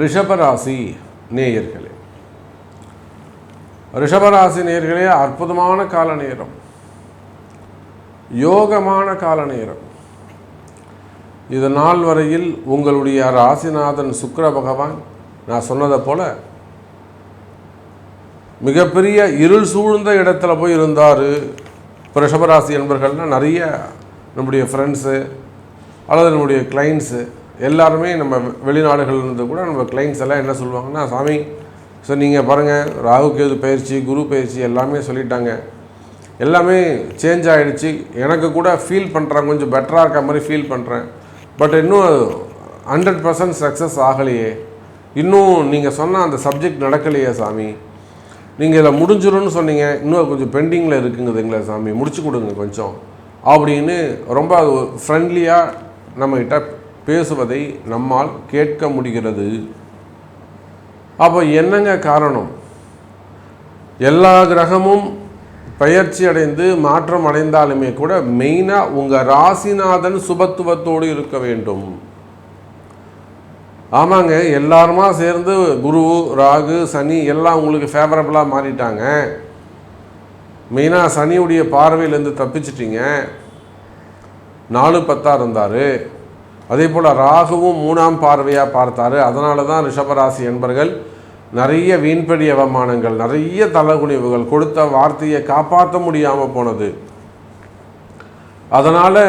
ரிஷபராசி நேயர்களே. ரிஷபராசி நேயர்களே அற்புதமான கால நேரம். யோகமான கால நேரம். இது நாள் வரையில் உங்களுடைய ராசிநாதன் சுக்கர பகவான் நான் சொன்னதை போல மிகப்பெரிய இருள் சூழ்ந்த இடத்துல போய் இருந்தார். இப்போ ரிஷபராசி என்பர்கள்னால் நிறைய நம்முடைய ஃப்ரெண்ட்ஸு அல்லது நம்முடைய கிளைண்ட்ஸு எல்லாருமே நம்ம வெளிநாடுகள் இருந்து கூட நம்ம கிளைண்ட்ஸ் எல்லாம் என்ன சொல்லுவாங்கன்னா சாமி சார் நீங்கள் பாருங்கள் ராகு கேது பயிற்சி குரு பயிற்சி எல்லாமே சொல்லிட்டாங்க. எல்லாமே சேஞ்ச் ஆகிடுச்சு எனக்கு கூட ஃபீல் பண்ணுறேன் கொஞ்சம் பெட்டராக இருக்க மாதிரி ஃபீல் பண்ணுறேன் பட் இன்னும் ஹண்ட்ரட் பர்சன்ட் சக்ஸஸ் ஆகலையே. இன்னும் நீங்கள் சொன்ன அந்த சப்ஜெக்ட் நடக்கலையே சாமி. நீங்கள் இதில் முடிஞ்சிடும்னு சொன்னீங்க. இன்னும் கொஞ்சம் பெண்டிங்கில் இருக்குங்குதுங்களே சாமி. முடிச்சு கொடுங்க கொஞ்சம். அப்படின்னு ரொம்ப ஃப்ரெண்ட்லியாக நம்மகிட்ட பேசுவதை நம்மால் கேட்க முடிகிறது. அப்போ என்னங்க காரணம்? எல்லா கிரகமும் பயிற்சி அடைந்து மாற்றம் அடைந்தாலுமே கூட மெயினாக உங்கள் ராசிநாதன் சுபத்துவத்தோடு இருக்க வேண்டும். ஆமாங்க எல்லாருமா சேர்ந்து குரு ராகு சனி எல்லாம் உங்களுக்கு ஃபேவரபுளாக மாறிட்டாங்க. மெயினாக சனியுடைய பார்வையிலேருந்து தப்பிச்சிட்டிங்க. நாலு பத்தாக இருந்தார். அதே போல் ராகுவும் மூணாம் பார்வையாக பார்த்தாரு. அதனால தான் ரிஷபராசி என்பர்கள் நிறைய வீண்படி அவமானங்கள் நிறைய தலகுனிவுகள் கொடுத்த வார்த்தையை காப்பாற்ற முடியாமல் போனது. அதனால்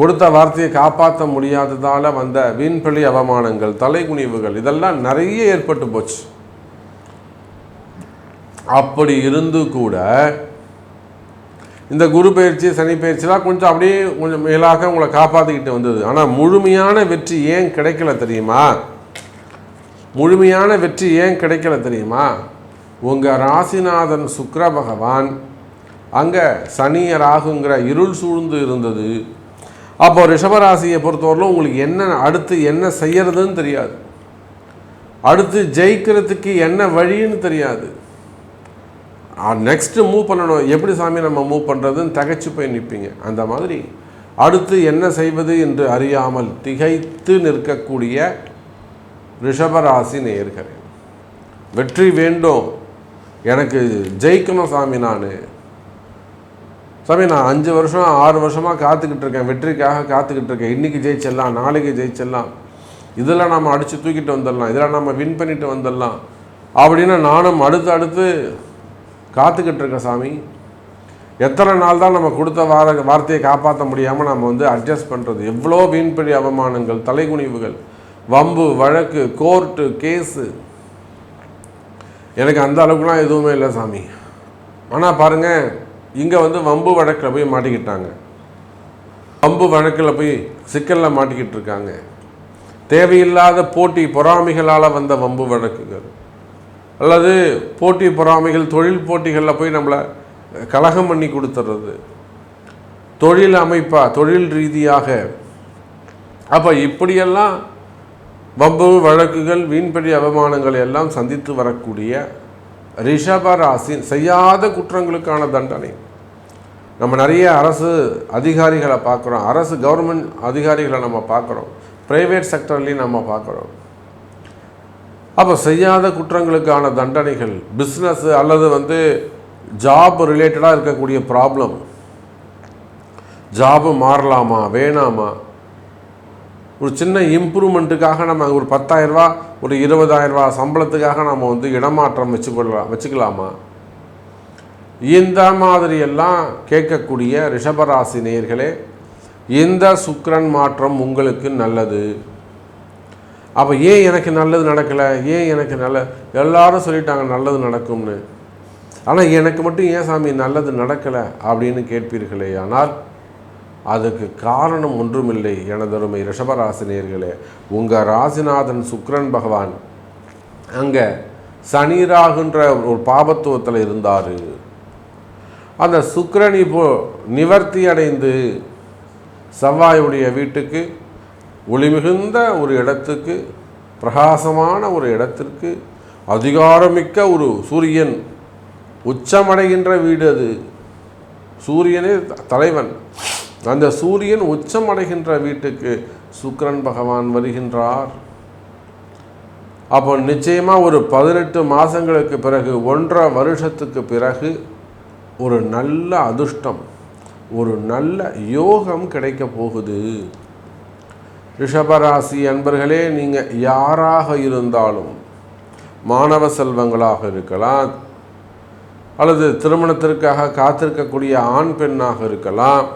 கொடுத்த வார்த்தையை காப்பாற்ற முடியாததால் வந்த வீண்பழி அவமானங்கள் தலைகுனிவுகள் இதெல்லாம் நிறைய ஏற்பட்டு போச்சு. அப்படி இருந்து கூட இந்த குரு பயிற்சி சனி பயிற்சிலாம் கொஞ்சம் அப்படியே கொஞ்சம் மேலாக உங்களை காப்பாற்றிக்கிட்டு வந்தது. ஆனால் முழுமையான வெற்றி ஏன் கிடைக்கல தெரியுமா? முழுமையான வெற்றி ஏன் கிடைக்கல தெரியுமா? உங்கள் ராசிநாதன் சுக்கிர பகவான் அங்கே சனி ராகுங்கிற இருள் சூழ்ந்து இருந்தது. அப்போ ரிஷபராசியை பொறுத்தவரையிலும் உங்களுக்கு என்ன அடுத்து என்ன செய்யறதுன்னு தெரியாது. அடுத்து ஜெயிக்கிறதுக்கு என்ன வழின்னு தெரியாது. நெக்ஸ்ட்டு மூவ் பண்ணணும். எப்படி சாமி நம்ம மூவ் பண்ணுறதுன்னு தகைச்சு போய் நிற்பீங்க அந்த மாதிரி அடுத்து என்ன செய்வது என்று அறியாமல் திகைத்து நிற்கக்கூடிய ரிஷபராசி நேயர்களே வெற்றி வேண்டும். எனக்கு ஜெயிக்கணும் சாமி நான். சாமி நான் அஞ்சு வருஷம் ஆறு வருஷமாக காத்துக்கிட்டு இருக்கேன். வெற்றிக்காக காத்துக்கிட்டு இருக்கேன். இன்றைக்கி ஜெயிச்சிடலாம் நாளைக்கு ஜெயிச்சிடலாம். இதில் நம்ம அடித்து தூக்கிட்டு வந்துடலாம். இதில் நம்ம வின் பண்ணிட்டு வந்துடலாம். அப்படின்னு நானும் அடுத்து அடுத்து காத்துக்கிட்டு இருக்க சாமி. எத்தனை நாள் தான் நம்ம கொடுத்த வார வார்த்தையை காப்பாற்ற முடியாமல் நம்ம வந்து அட்ஜஸ்ட் பண்ணுறது எவ்வளோ வீண்படி அவமானங்கள் தலைகுனிவுகள் வம்பு வழக்கு கோர்ட்டு கேஸு எனக்கு அந்த அளவுக்குலாம் எதுவுமே இல்லை சாமி. ஆனால் பாருங்கள் இங்கே வந்து வம்பு வழக்கில் போய் மாட்டிக்கிட்டாங்க. வம்பு வழக்கில் போய் சிக்கலில் மாட்டிக்கிட்டு இருக்காங்க தேவையில்லாத போட்டி பொறாமைகளால் வந்த வம்பு வழக்குகள். அல்லது போட்டி பொறாமைகள் தொழில் போட்டிகளில் போய் நம்மளை கலகம் பண்ணி கொடுத்துட்றது தொழில் அமைப்பாக தொழில் ரீதியாக. அப்போ இப்படியெல்லாம் வம்பு வழக்குகள் வீண்படி அவமானங்கள் எல்லாம் சந்தித்து வரக்கூடிய ரிஷப ராசி செய்யாத குற்றங்களுக்கான தண்டனை. நம்ம நிறைய அரசு அதிகாரிகளை பார்க்குறோம். அரசு கவர்மெண்ட் அதிகாரிகளை நம்ம பார்க்குறோம். ப்ரைவேட் செக்டர்லேயும் நம்ம பார்க்குறோம். அப்போ செய்யாத குற்றங்களுக்கான தண்டனைகள் பிஸ்னஸ் அல்லது வந்து ஜாப் ரிலேட்டடாக இருக்கக்கூடிய ப்ராப்ளம் ஜாபு மாறலாமா வேணாமா? ஒரு சின்ன இம்ப்ரூவ்மெண்ட்டுக்காக நம்ம ஒரு பத்தாயிரரூபா ஒரு இருபதாயிரரூபா சம்பளத்துக்காக நம்ம வந்து இடமாற்றம் வச்சுக்கொள்ளலாம் வச்சுக்கலாமா? இந்த மாதிரியெல்லாம் கேட்கக்கூடிய ரிஷபராசி நேர்களே இந்த சுக்கரன் மாற்றம் உங்களுக்கு நல்லது. அப்போ ஏன் எனக்கு நல்லது நடக்கலை? ஏன் எனக்கு நல்ல எல்லாரும் சொல்லிட்டாங்க நல்லது நடக்கும்னு. ஆனால் எனக்கு மட்டும் ஏன் சாமி நல்லது நடக்கலை அப்படின்னு கேட்பீர்களே ஆனால் அதுக்கு காரணம் ஒன்றுமில்லை எனதருமை ரிஷபராசினியர்களே. உங்கள் ராசிநாதன் சுக்ரன் பகவான் அங்கே சனிராகுன்ற ஒரு பாபத்துவத்தில் இருந்தார். அந்த சுக்ரன் இப்போ நிவர்த்தி அடைந்து செவ்வாயுடைய வீட்டுக்கு ஒளிமிகுந்த ஒரு இடத்துக்கு பிரகாசமான ஒரு இடத்திற்கு அதிகாரமிக்க ஒரு சூரியன் உச்சமடைகின்ற வீடு அது. சூரியனே தலைவன். அந்த சூரியன் உச்சமடைகின்ற வீட்டுக்கு சுக்கிரன் பகவான் வருகின்றார். அப்போ நிச்சயமாக ஒரு பதினெட்டு மாதங்களுக்கு பிறகு ஒன்றரை வருஷத்துக்கு பிறகு ஒரு நல்ல அதிர்ஷ்டம் ஒரு நல்ல யோகம் கிடைக்க போகுது. ரிஷபராசி அன்பர்களே நீங்கள் யாராக இருந்தாலும் மாணவ செல்வங்களாக இருக்கலாம் அல்லது திருமணத்திற்காக காத்திருக்கக்கூடிய ஆண் பெண்ணாக இருக்கலாம்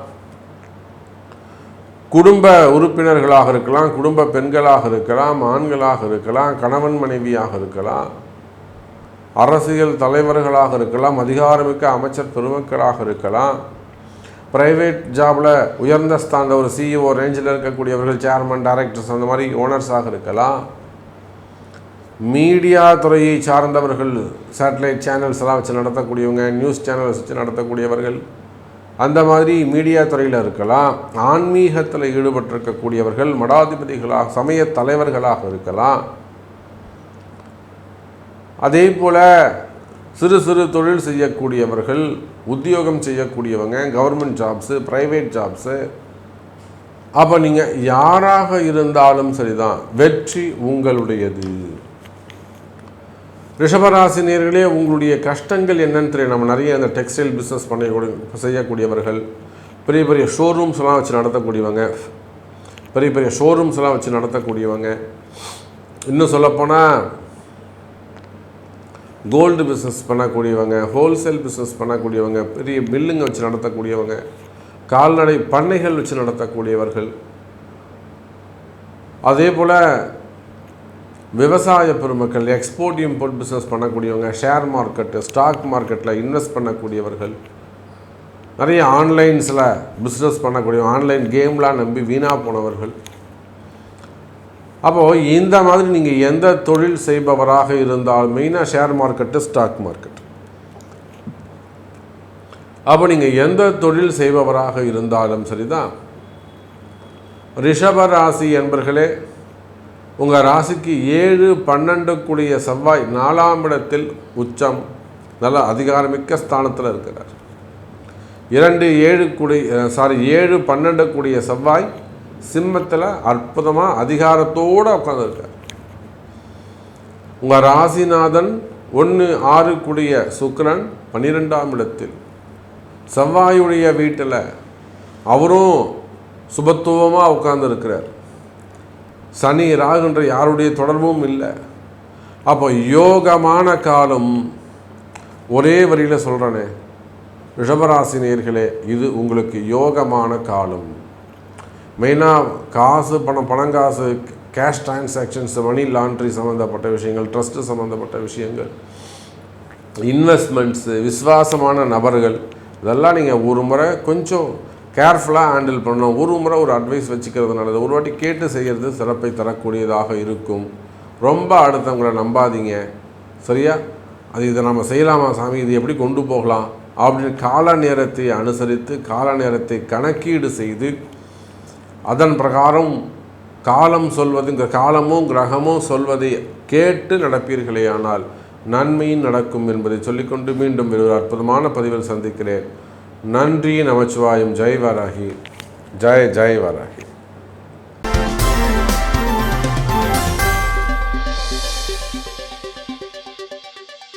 குடும்ப உறுப்பினர்களாக இருக்கலாம் குடும்ப பெண்களாக இருக்கலாம் ஆண்களாக இருக்கலாம் கணவன் மனைவியாக இருக்கலாம் அரசியல் தலைவர்களாக இருக்கலாம் அதிகாரமிக்க அமைச்சர் பெருமக்களாக இருக்கலாம் ப்ரைவேட் ஜாபில் உயர்ந்த ஸ்தான ஒரு சிஇஓ ரேஞ்சில் இருக்கக்கூடியவர்கள் சேர்மன் டைரக்டர்ஸ் அந்த மாதிரி ஓனர்ஸாக இருக்கலாம். மீடியா துறையை சார்ந்தவர்கள் சேட்டலைட் சேனல்ஸ் எல்லாம் வச்சு நடத்தக்கூடியவங்க நியூஸ் சேனல்ஸ் வச்சு நடத்தக்கூடியவர்கள் அந்த மாதிரி மீடியா துறையில் இருக்கலாம். ஆன்மீகத்தில் ஈடுபட்டிருக்கக்கூடியவர்கள் மடாதிபதிகளாக சமய தலைவர்களாக இருக்கலாம். அதே போல் சிறு சிறு தொழில் செய்யக்கூடியவர்கள் உத்தியோகம் செய்யக்கூடியவங்க கவர்மெண்ட் ஜாப்ஸு ப்ரைவேட் ஜாப்ஸு அப்போ நீங்கள் யாராக இருந்தாலும் சரிதான். வெற்றி உங்களுடையது. ரிஷபராசினியர்களே உங்களுடைய கஷ்டங்கள் என்னன்னு தெரியும். நம்ம நிறைய அந்த டெக்ஸ்டைல் பிஸ்னஸ் பண்ண செய்யக்கூடியவர்கள் பெரிய பெரிய ஷோரூம்ஸ்லாம் வச்சு நடத்தக்கூடியவங்க பெரிய பெரிய ஷோரூம்ஸ்லாம் வச்சு நடத்தக்கூடியவங்க. இன்னும் சொல்லப்போனால் கோல்டு பிஸ்னஸ் பண்ணக்கூடியவங்க ஹோல்சேல் பிஸ்னஸ் பண்ணக்கூடியவங்க பெரிய பில்லுங்க வச்சு நடத்தக்கூடியவங்க கால்நடை பண்ணைகள் வச்சு நடத்தக்கூடியவர்கள். அதே போல் விவசாய பெருமக்கள் எக்ஸ்போர்ட் இம்போர்ட் பிஸ்னஸ் பண்ணக்கூடியவங்க ஷேர் மார்க்கெட்டு ஸ்டாக் மார்க்கெட்டில் இன்வெஸ்ட் பண்ணக்கூடியவர்கள். நிறைய ஆன்லைன்ஸில் பிஸ்னஸ் பண்ணக்கூடிய ஆன்லைன் கேம்லாம் நம்பி வீணாக போனவர்கள். அப்போது இந்த மாதிரி நீங்கள் எந்த தொழில் செய்பவராக இருந்தால் மெயினாக ஷேர் மார்க்கெட்டு ஸ்டாக் மார்க்கெட் அப்போ நீங்கள் எந்த தொழில் செய்பவராக இருந்தாலும் சரிதான். ரிஷப ராசி என்பர்களே உங்கள் ராசிக்கு ஏழு பன்னெண்டு கூடிய செவ்வாய் நாலாம் இடத்தில் உச்சம் நல்ல அதிகாரமிக்க ஸ்தானத்தில் இருக்கிறார். இரண்டு ஏழு கூடி சாரி ஏழு பன்னெண்டு கூடிய செவ்வாய் சிம்மத்தில் அற்புதமாக அதிகாரத்தோடு உட்காந்துருக்கார் உங்கள் ராசிநாதன் ஒன்று ஆறு கூடிய சுக்கரன் பன்னிரெண்டாம் இடத்தில். செவ்வாயுடைய வீட்டில் அவரும் சுபத்துவமாக உட்கார்ந்துருக்கிறார். சனி ராகுன்ற யாருடைய தொடர்பும் இல்லை. அப்போ யோகமான காலம். ஒரே வரியில் சொல்கிறேனே ரிஷபராசினியர்களே இது உங்களுக்கு யோகமான காலம். மெயினாக காசு பணம் பணங்காசு கேஷ் டிரான்சாக்ஷன்ஸ் மணி லாண்ட்ரி சம்மந்தப்பட்ட விஷயங்கள் ட்ரஸ்ட்டு சம்மந்தப்பட்ட விஷயங்கள் இன்வெஸ்ட்மெண்ட்ஸு விசுவாசமான நபர்கள் இதெல்லாம் நீங்கள் ஒரு முறை கொஞ்சம் கேர்ஃபுல்லாக ஹேண்டில் பண்ணணும். ஒரு முறை ஒரு அட்வைஸ் வச்சுக்கிறது நல்லது. ஒரு வாட்டி கேட்டு செய்கிறது சிறப்பை தரக்கூடியதாக இருக்கும். ரொம்ப அடுத்தவங்களை நம்பாதீங்க. சரியா? அது இதை நம்ம செய்யலாமா சாமி? இது எப்படி கொண்டு போகலாம்? அப்படின்னு கால நேரத்தை அனுசரித்து கால நேரத்தை கணக்கீடு செய்து அதன் பிரகாரம் காலம் சொல்வது காலமும் கிரகமும் சொல்வதை கேட்டு நடப்பீர்களே ஆனால் நன்மையும் நடக்கும் என்பதை சொல்லிக்கொண்டு மீண்டும் ஒரு அற்புதமான பதிவில் சந்திக்கிறேன். நன்றி நமச்சிவாயம். ஜெய் வராகி. ஜெய் ஜெய் வராகி.